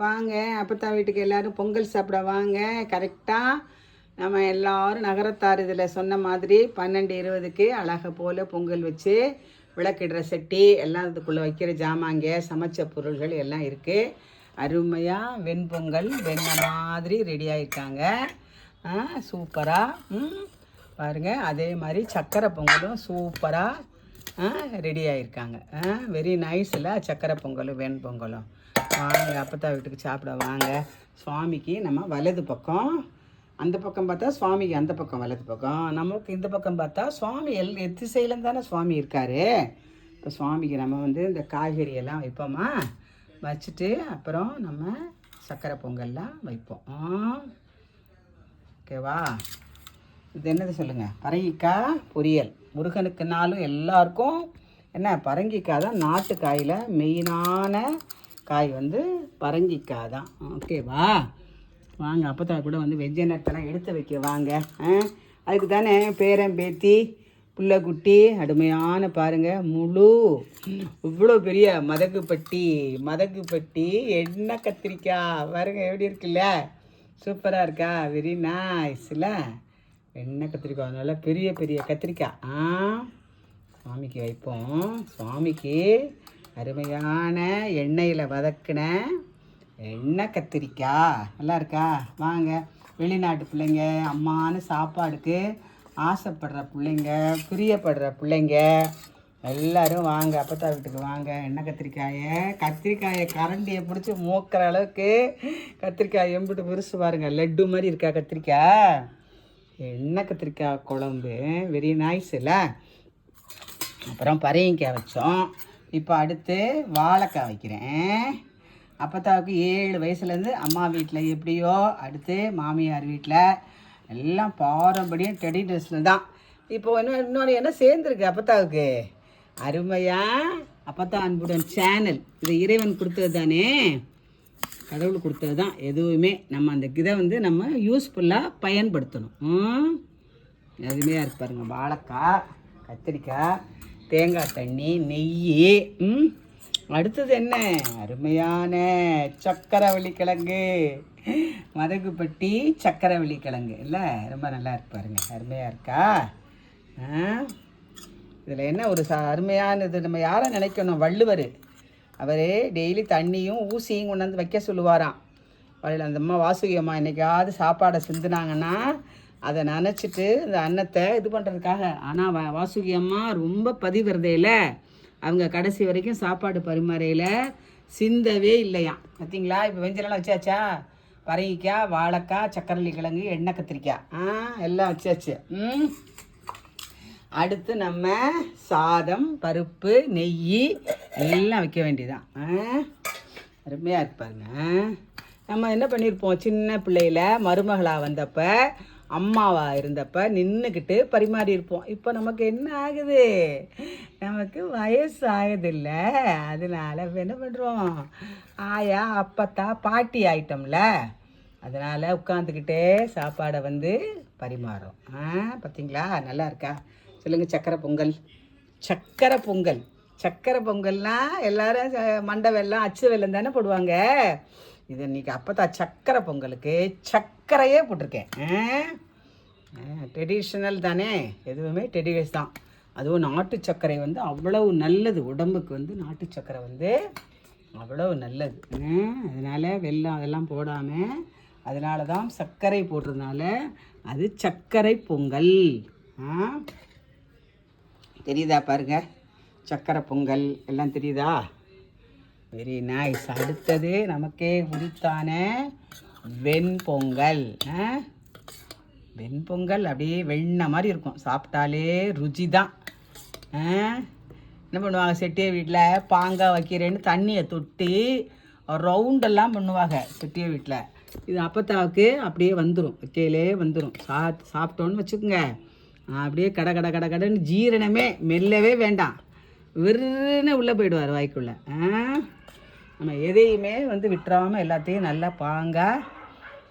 வாங்க அப்பத்தா வீட்டுக்கு எல்லாரும் பொங்கல் சாப்பிட வாங்க. கரெக்டாக நம்ம எல்லாரும் நகரத்தார் இதில் சொன்ன மாதிரி பன்னெண்டு இருபதுக்கு அழகை போல் பொங்கல் வச்சு விளக்கிடுற செட்டி எல்லாம் இதுக்குள்ளே வைக்கிற ஜாமாங்க சமைச்ச பொருள்கள் எல்லாம் இருக்குது அருமையாக வெண்பொங்கல் வெண்ணெய் மாதிரி ரெடி ஆகிருக்காங்க சூப்பராக பாருங்கள் அதே மாதிரி சக்கரை பொங்கலும் சூப்பராக ரெடி ஆகிருக்காங்க வெரி நைஸில் சக்கரை பொங்கலும் வெண் பொங்கலும் வாங்க அப்பத்தா வீட்டுக்கு சாப்பிட வாங்க. சுவாமிக்கு நம்ம வலது பக்கம். அந்த பக்கம் பார்த்தா சுவாமிக்கு அந்த பக்கம் வலது பக்கம். நமக்கு இந்த பக்கம் பார்த்தா சுவாமி எல் எத்திசையிலும் தானே சுவாமி இருக்கார். இப்போ சுவாமிக்கு நம்ம வந்து இந்த காய்கறி எல்லாம் வைப்போமா? வச்சுட்டு அப்புறம் நம்ம சக்கரை பொங்கல்லாம் வைப்போம். ஓகேவா இது என்னது சொல்லுங்கள் பரங்கிக்காய் பொரியல். முருகனுக்குனாலும் எல்லாருக்கும் என்ன? பரங்கிக்காய் தான் நாட்டுக்காயில் மெயினான காய் வந்து பரங்கிக்காய் தான் ஓகேவா வாங்க அப்பத்தா கூட வந்து வெஜ்ஜ நேரத்தெல்லாம் எடுத்து வைக்க வாங்க. ஆ? அதுக்கு தானே பேரன் பேத்தி புள்ளக்குட்டி அருமையான பாருங்கள் முழு இவ்வளோ பெரிய மதகுப்பட்டி மதகுப்பட்டி என்ன கத்திரிக்காய். பாருங்கள் எப்படி இருக்குல்ல? சூப்பராக இருக்கா? வெரி நைஸில் என்ன கத்திரிக்காய் நல்லா பெரிய பெரிய கத்திரிக்காய். ஆ? சுவாமிக்கு வைப்போம். சுவாமிக்கு அருமையான எண்ணெயில் வதக்கின எண்ணெய் கத்திரிக்காய் நல்லா இருக்கா? வாங்க. வெளிநாட்டு பிள்ளைங்க அம்மானு சாப்பாடுக்கு ஆசைப்படுற பிள்ளைங்க பிரியப்படுற பிள்ளைங்க எல்லோரும் வாங்க. அப்பத்தா வீட்டுக்கு வாங்க. எண்ணெய் கத்திரிக்காயை. கத்திரிக்காயை கரண்டியை பிடிச்சி மூக்கிற அளவுக்கு கத்திரிக்காய் எம்பிட்டு பெருசு பாருங்க. லட்டு மாதிரி இருக்கா கத்திரிக்காய் எண்ணெய் கத்திரிக்காய் குழம்பு வெரி நைஸ் இல்லை அப்புறம் பரங்கிக்காய் வச்சோம். இப்போ அடுத்து வாழைக்காய் வைக்கிறேன். அப்பத்தாவுக்கு ஏழு வயசுலேருந்து அம்மா வீட்டில் எப்படியோ அடுத்து மாமியார் வீட்டில் எல்லாம் பாரம்பரியம் ட்ரெடிஷனல் தான். இப்போ இன்னும் இன்னொன்று என்ன சேர்ந்துருக்கு அப்பத்தாவுக்கு? அருமையாக அப்பத்தா அன்புடன் சேனல் இது இறைவன் கொடுத்தது தானே? கடவுள் கொடுத்தது தான். எதுவுமே நம்ம அந்த இதை வந்து நம்ம யூஸ்ஃபுல்லாக பயன்படுத்தணும். அருமையாக இருக்கு வாழைக்காய் கத்திரிக்காய் தேங்காய் தண்ணி நெய் ம்? அடுத்தது என்ன? அருமையான சக்கரவள்ளி கிழங்கு. மதகுப்பட்டி சக்கரவள்ளி கிழங்கு. இல்லை ரொம்ப நல்லா இருப்பாருங்க அருமையாக இருக்கா? இதில் என்ன ஒரு ச அருமையானது? நம்ம யாரை நினைக்கணும்? வள்ளுவர். அவர் டெய்லி தண்ணியும் ஊசியும் கொண்டாந்து வைக்க சொல்லுவாராம். வள்ளி அந்த அம்மா வாசுகி அம்மா என்னைக்காவது சாப்பாடை சிந்துனாங்கன்னா அதை நினச்சிட்டு இந்த அன்னத்தை இது பண்ணுறதுக்காக ஆனால் வா வாசுகி அம்மா ரொம்ப பதிவிறதையில் அவங்க கடைசி வரைக்கும் சாப்பாடு பரிமாறையில் சிந்தவே இல்லையாம். பார்த்தீங்களா இப்போ வெஞ்சலாம் வச்சாச்சா? வரங்கிக்காய் வாழைக்காய் சக்கரவள்ளி கிழங்கு எண்ணெய் கத்திரிக்காய் ஆ எல்லாம் வச்சாச்சு. ம். அடுத்து நம்ம சாதம் பருப்பு நெய் எல்லாம் வைக்க வேண்டியதான் அருமையாக இருப்பாருங்க நம்ம என்ன பண்ணியிருப்போம் சின்ன பிள்ளையில் மருமகளாக வந்தப்போ அம்மாவாக இருந்தப்ப நின்றுக்கிட்டு பரிமாறி இருப்போம். இப்போ நமக்கு என்ன ஆகுது? நமக்கு வயசு ஆகுதில்ல அதனால் என்ன பண்ணுறோம் ஆயா அப்பத்தா பாட்டி ஆயிட்டோம்ல. அதனால் உட்காந்துக்கிட்டே சாப்பாடை வந்து பரிமாறும். ஆ பார்த்தீங்களா நல்லா இருக்கா? சொல்லுங்கள் சக்கரை பொங்கல். சக்கரை பொங்கல். சக்கரை பொங்கல்னால் எல்லோரும் ச- மண்டை வெல்லம் அச்சு வெல்லம் தானே போடுவாங்க. இது இன்னைக்கு அப்பத்தா சக்கரை பொங்கலுக்கு சர்க்கரையே போட்டிருக்கேன். ட்ரெடிஷ்னல் தானே? எதுவுமே ட்ரெடிஷ் தான். அதுவும் நாட்டு சர்க்கரை வந்து அவ்வளவு நல்லது. உடம்புக்கு வந்து நாட்டு சர்க்கரை வந்து அவ்வளவு நல்லது. அதனால வெல்லம் அதெல்லாம் போடாமல் அதனால தான் சர்க்கரை போடுறதுனால அது சர்க்கரை பொங்கல். தெரியுதா பாருங்க? சக்கரை பொங்கல் எல்லாம் தெரியுதா? வெரி நைஸ் அடுத்தது நமக்கே உரித்தான வெண்பொங்கல். வெண்பொங்கல் அப்படியே வெண்ணெய் மாதிரி இருக்கும். சாப்பிட்டாலே ருச்சி தான் என்ன பண்ணுவாங்க? செட்டிய வீட்டில் பாங்காய் வைக்கிறேன்னு தண்ணியை தொட்டி ரவுண்டெல்லாம் பண்ணுவாங்க செட்டிய வீட்டில் இது அப்பத்தாவுக்கு அப்படியே வந்துடும் வைக்கையிலே வந்துடும் சா சாப்பிட்டோன்னு வச்சுக்கோங்க. அப்படியே கட கட கட கடன்னு ஜீரணமே மெல்லவே வேண்டாம். விருன்னு உள்ளே போயிடுவார் வாய்க்குள்ளே. நம்ம எதையுமே வந்து விட்டுறாமல் எல்லாத்தையும் நல்லா பாங்காக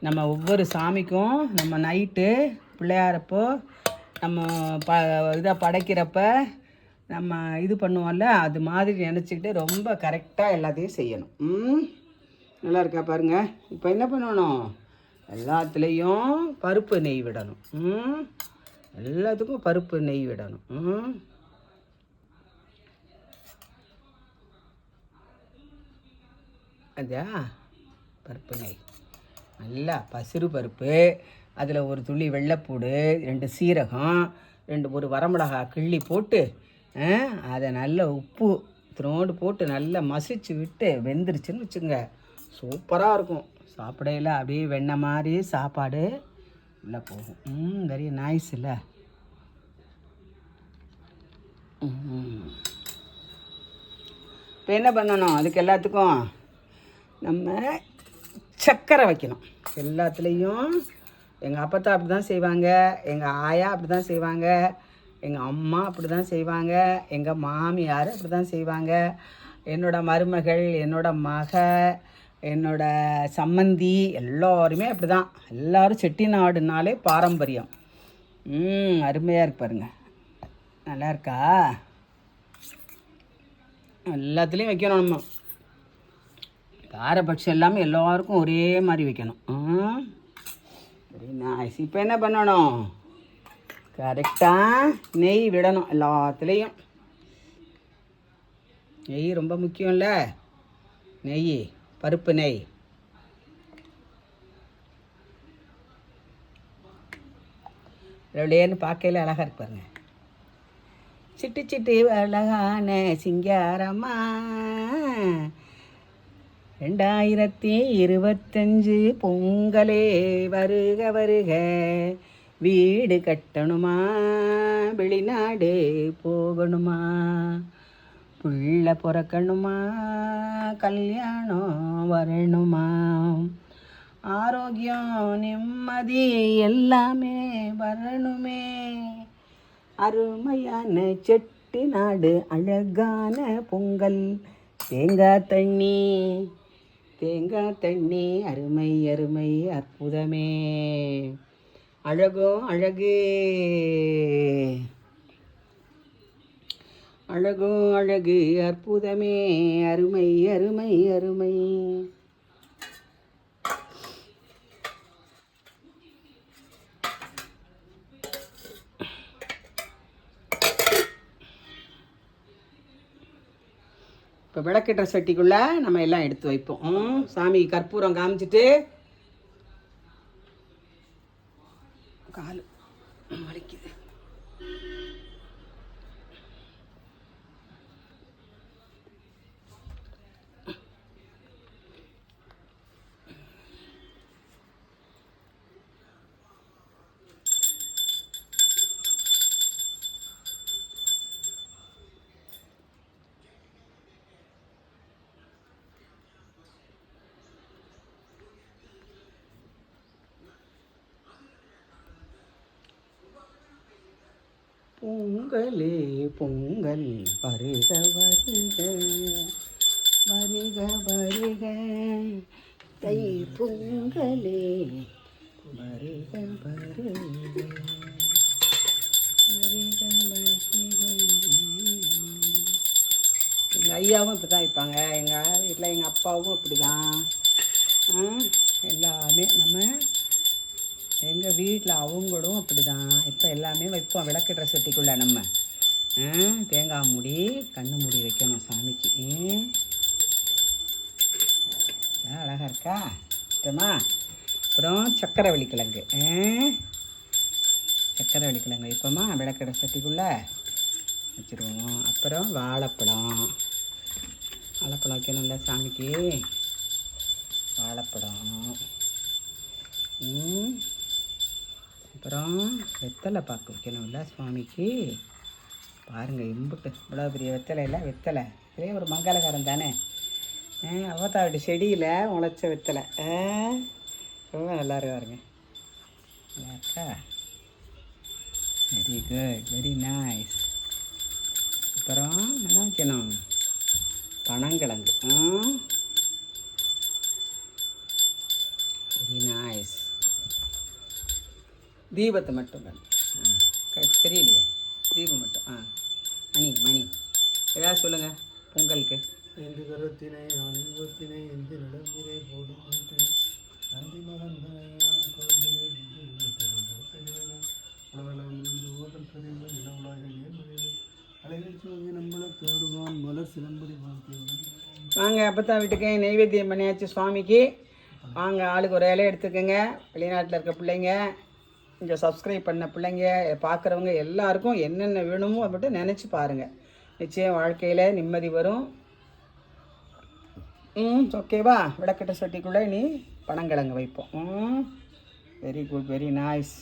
நம்ம ஒவ்வொரு சாமிக்கும் நம்ம நைட்டு பிள்ளையாரப்போ நம்ம ப இதாக படைக்கிறப்ப நம்ம இது பண்ணுவோம்ல அது மாதிரி நினச்சிக்கிட்டு ரொம்ப கரெக்டாக எல்லாத்தையும் செய்யணும். ம்? நல்லா இருக்கா பாருங்கள் இப்போ என்ன பண்ணணும்? எல்லாத்துலேயும் பருப்பு நெய் விடணும். ம்? எல்லாத்துக்கும் பருப்பு நெய் விடணும். அதா? பருப்பு நெய் நல்லா பசிறு பருப்பு அதில் ஒரு துளி வெள்ளைப்பூடு ரெண்டு சீரகம் ரெண்டு ஒரு வரமிளகா கிள்ளி போட்டு அதை நல்ல உப்பு திரோண்டு போட்டு நல்லா மசிச்சு விட்டு வெந்துருச்சுன்னு வச்சுங்க சூப்பராக இருக்கும். சாப்பிடையில அப்படியே வெண்ணெய் மாதிரி சாப்பாடு உள்ளே போகும். ம் வெரி நைஸ் இல்லை. இப்போ என்ன பண்ணணும்? அதுக்கு எல்லாத்துக்கும் நம்ம சர்க்கரை வைக்கணும். எல்லாத்துலேயும் எங்கள் அப்பத்தா அப்படி தான் செய்வாங்க எங்கள் ஆயா அப்படி தான் செய்வாங்க எங்கள் அம்மா அப்படி தான் செய்வாங்க எங்கள் மாமியார் அப்படி தான் செய்வாங்க. என்னோட மருமகள் என்னோட மக என்னோட சம்மந்தி எல்லோருமே அப்படி தான் எல்லோரும் செட்டிநாடுனாலே பாரம்பரியம். ம் அருமையாக இருக்கு பாருங்க. நல்லா இருக்கா? எல்லாத்துலேயும் வைக்கணும் நம்ம. காரபட்சம் எல்லாமே எல்லாருக்கும் ஒரே மாதிரி வைக்கணும். வெரி நைஸ் இப்போ என்ன பண்ணணும்? கரெக்டாக நெய் விடணும் எல்லாத்துலேயும். நெய் ரொம்ப முக்கியம்ல. நெய் பருப்பு நெய். அப்படியேன்னு பார்க்கையில அழகாக இருக்கு பாருங்க. சிட்டு சிட்டு அழகான சிங்காரமா ரெண்டாயிரத்தி இருபத்தஞ்சு பொங்கலே வருக வருக. வீடு கட்டணுமா? வெளிநாடு போகணுமா? புள்ள பிறக்கணுமா? கல்யாணம் வரணுமா? ஆரோக்கியம் நிம்மதி எல்லாமே வரணுமே. அருமையான செட்டி நாடு அழகான பொங்கல் தேங்காய் தண்ணி தேங்காய் தண்ணி அருமை அருமை அற்புதமே. அழகோ அழகு. அழகோ அழகு அற்புதமே. அருமை அருமை அருமை. இப்போ விளக்கெட்ட சட்டிக்குள்ளே நம்ம எல்லாம் எடுத்து வைப்போம். சாமி கற்பூரம் காமிச்சிட்டு பொங்கலே பொங்கல் வருக வருக வருக வருக. தை பொங்கலே வருக வருக வருக வருக. எங்கள் ஐயாவும் இப்படி தான் வைப்பாங்க எங்கள் வீட்டில் எங்கள் அப்பாவும் அப்படி தான் எல்லாமே நம்ம எங்கள் வீட்டில் அவங்களும் அப்படி தான் இப்போ எல்லாமே வைப்போம் விளக்குற சட்டிக்குள்ளே நம்ம. தேங்காய் மூடி கண்ணு மூடி வைக்கணும் சாமிக்கு. ம். அழகா இருக்கா? இஷ்டமா? அப்புறம் சக்கரை வள்ளிக்கிழங்கு சக்கரை வள்ளிக்கிழங்கு வைப்போமா? விளக்கடை சட்டிக்குள்ளே? வச்சுருவோம். அப்புறம் வாழைப்பழம். வாழைப்பழம் வைக்கணும்ல சாமிக்கு? வாழைப்பழம். ம். அப்புறம் வெத்தலை பாக்கு வைக்கணும்ல சுவாமிக்கு. பாருங்கள் இம்புட்டு. இவ்வளோ பெரிய வெத்தலை இல்லை வெத்தலை. இதே ஒரு மங்களகாரம் தானே? அவத்தாவோட செடியில் முளைச்ச வெத்தலை. ரொம்ப நல்லா இருக்காருங்க பாருங்க. வெரி குட் வெரி நைஸ் அப்புறம் என்ன வைக்கணும்? பனங்கிழங்கு. ஆ வெரி நைஸ் தீபத்தை மட்டும் தெரியலையே. தீபம் மட்டும். ஆ. மணி மணி. ஏதாவது சொல்லுங்கள் பொங்கலுக்கு. ஐந்து கரத்தினை நான் இன்பத்தினை எந்த நடந்திரை போடும் நந்தி மகந்தனையான ஓட்டல் நிலவுலாக அலைகள் சோதி நம்மள தேடுவான். மலர் சிலம்படி வாழ்க்கை வாங்க அப்பத்தா வீட்டுக்கு நெய்வேத்தியம் பண்ணியாச்சு சுவாமிக்கு. வாங்க ஆளுக்கு ஒரு இலை எடுத்துக்கோங்க. வெளிநாட்டில் இருக்க பிள்ளைங்க. இங்கே சப்ஸ்கிரைப் பண்ண பிள்ளைங்க பார்க்குறவங்க எல்லாருக்கும் என்னென்ன வேணுமோ அதை மட்டும் நினச்சி பாருங்கள் நிச்சயம் வாழ்க்கையில் நிம்மதி வரும். ம் ஓகேவா விளக்கட்ட சட்டிக்குள்ளே நீ பனங்கிழங்கு வைப்போம். ம் வெரி குட் வெரி நைஸ்